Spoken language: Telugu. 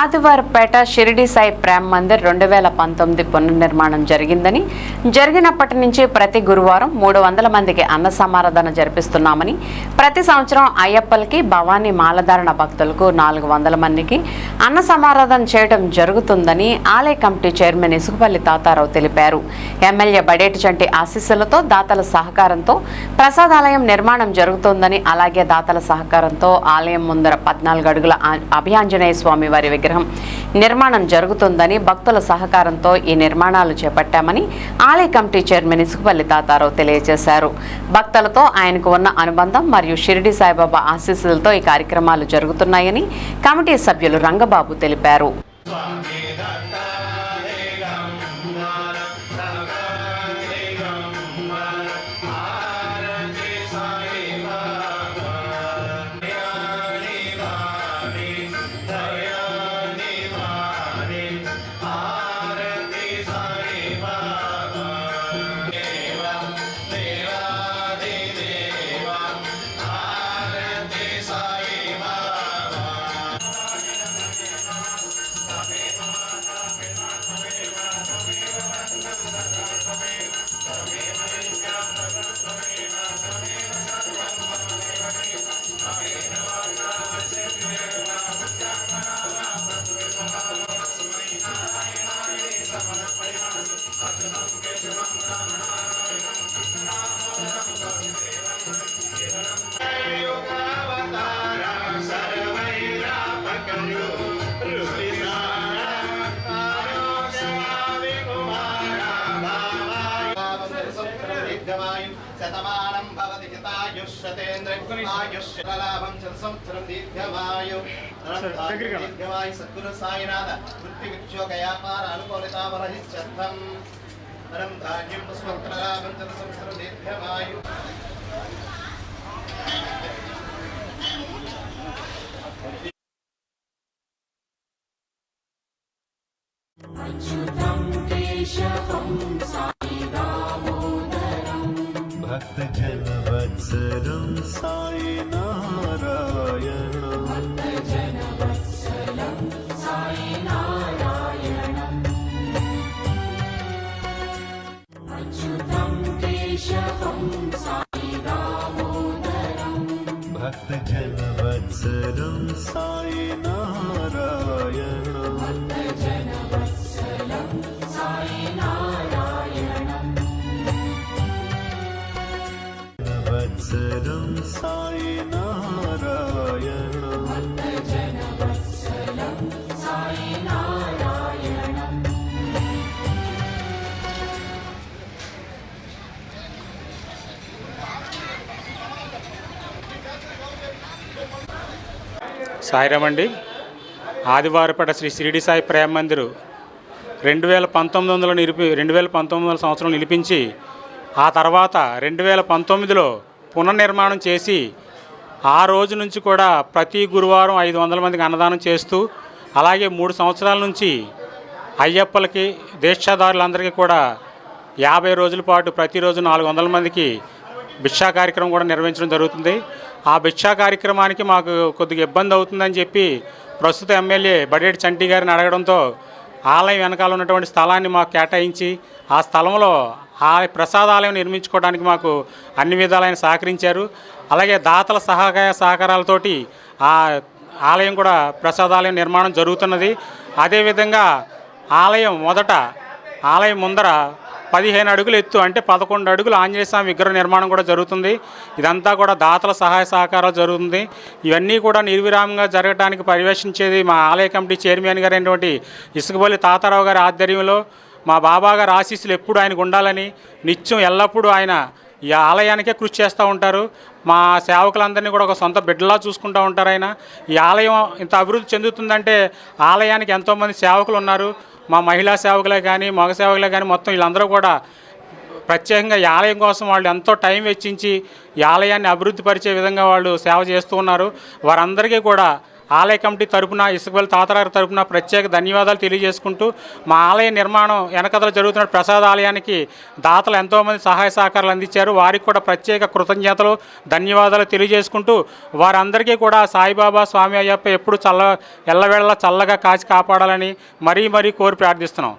ఆదివారపేట షిరిడి సాయి ప్రేమ్ మందిర్ రెండు వేల పంతొమ్మిది పునర్నిర్మాణం జరిగిందని. జరిగినప్పటి నుంచి ప్రతి గురువారం మూడు వందల మందికి అన్న సమారాధన జరిపిస్తున్నామని. ప్రతి సంవత్సరం అయ్యప్పలకి భవానీ మాలధారణ భక్తులకు నాలుగు వందల మందికి అన్న సమారాధన చేయడం జరుగుతుందని ఆలయ కమిటీ చైర్మన్ ఇసుకపల్లి తాతారావు తెలిపారు. ఎమ్మెల్యే బడేటి చంటి ఆశీస్సులతో దాతల సహకారంతో ప్రసాదాలయం నిర్మాణం జరుగుతోందని అలాగే దాతల సహకారంతో ఆలయం ముందర పద్నాలుగు అడుగుల ఆ- అభయాంజనేయ స్వామి వారి విగ్రహం నిర్మాణం జరుగుతుందని భక్తుల సహకారంతో ఈ నిర్మాణాలు చేపట్టామని ఆలయ కమిటీ చైర్మన్ ఇసుకపల్లి తాతారావు తెలియజేశారు. భక్తులతో ఆయనకు ఉన్న అనుబంధం మరియు షిరిడి సాయిబాబా ఆశీస్సులతో ఈ కార్యక్రమాలు జరుగుతున్నాయని కమిటీ సభ్యులు రంగబాబు తెలిపారు. ശതമാനം ഭവതി ഹിതായുഷ്യതേന്ദ്രലാഭം സംവത്സരം ദീർഘമായു ദീർഘമായി സദ്ഗുരു സായിനാഥ വൃത്തിവിക്ഷോകയാപാര അനുകൂലിതാമരഹിശ്ചം విక్షోగ వ్యాపార అనుకూలితావరహిత్యర్థం నరం ధాన్యం పుష్పలాభం సంవత్సరం దీర్ఘమాయు भक्तजनवत्सरं साई नारायणम् भक्तजनवत्सलं साई नारायण। भक्तजनवत्सलं साई नारायणं। वत्सलं साई సాయిరామండి. ఆదివారపేట శ్రీ షిరిడి సాయి ప్రేమ మందిరు రెండు వేల పంతొమ్మిది వందల నిలిపి రెండు వేల పంతొమ్మిది వందల సంవత్సరం నిలిపించి ఆ తర్వాత రెండు వేల పంతొమ్మిదిలో పునర్నిర్మాణం చేసి ఆ రోజు నుంచి కూడా ప్రతి గురువారం ఐదు వందల మందికి అన్నదానం చేస్తూ అలాగే మూడు సంవత్సరాల నుంచి అయ్యప్పలకి దీక్షాదారులందరికీ కూడా యాభై రోజుల పాటు ప్రతిరోజు నాలుగు వందల మందికి భిక్షా కార్యక్రమం కూడా నిర్వహించడం జరుగుతుంది. ఆ భిక్షా కార్యక్రమానికి మాకు కొద్దిగా ఇబ్బంది అవుతుందని చెప్పి ప్రస్తుత ఎమ్మెల్యే బడేటి చంటి గారిని అడగడంతో ఆలయం వెనకాల ఉన్నటువంటి స్థలాన్ని మాకు కేటాయించి ఆ స్థలంలో ఆ ప్రసాదాలయం నిర్మించుకోవడానికి మాకు అన్ని విధాలైన సహకరించారు. అలాగే దాతల సహకార సహకారాలతోటి ఆ ఆలయం కూడా ప్రసాదాలయం నిర్మాణం జరుగుతున్నది. అదేవిధంగా ఆలయం మొదట ఆలయం ముందర పదిహేను అడుగులు ఎత్తు అంటే పదకొండు అడుగులు ఆంజనేయ స్వామి విగ్రహ నిర్మాణం కూడా జరుగుతుంది. ఇదంతా కూడా దాతల సహాయ సహకారాలు జరుగుతుంది. ఇవన్నీ కూడా నిర్విరామంగా జరగడానికి పర్యవేక్షించేది మా ఆలయ కమిటీ చైర్మన్ గారైనటువంటి ఇసుకబల్లి తాతారావు గారి ఆధ్వర్యంలో మా బాబా గారి ఆశీస్సులు ఎప్పుడు ఆయనకు ఉండాలని నిత్యం ఎల్లప్పుడూ ఆయన ఈ ఆలయానికే కృషి చేస్తూ ఉంటారు. మా సేవకులందరినీ కూడా ఒక సొంత బిడ్డలా చూసుకుంటూ ఉంటారు ఆయన. ఈ ఆలయం ఇంత అభివృద్ధి చెందుతుందంటే ఆలయానికి ఎంతోమంది సేవకులు ఉన్నారు. మా మహిళా సేవకులే కానీ మగ సేవకులే కానీ మొత్తం వీళ్ళందరూ కూడా ప్రత్యేకంగా ఈ ఆలయం కోసం వాళ్ళు ఎంతో టైం వెచ్చించి ఈ ఆలయాన్ని అభివృద్ధి పరిచే విధంగా వాళ్ళు సేవ చేస్తూ ఉన్నారు. వారందరికీ కూడా ఆలయ కమిటీ తరపున ఇసుకపల్లి తాతగారి తరపున ప్రత్యేక ధన్యవాదాలు తెలియజేసుకుంటూ మా ఆలయ నిర్మాణం వెనకదలు జరుగుతున్న ప్రసాద ఆలయానికి దాతలు ఎంతోమంది సహాయ సహకారాలు అందించారు. వారికి కూడా ప్రత్యేక కృతజ్ఞతలు ధన్యవాదాలు తెలియజేసుకుంటూ వారందరికీ కూడా సాయిబాబా స్వామి అయ్యప్ప ఎప్పుడు చల్ల ఎల్లవేళలా చల్లగా కాచి కాపాడాలని మరీ మరీ కోరి ప్రార్థిస్తున్నాం.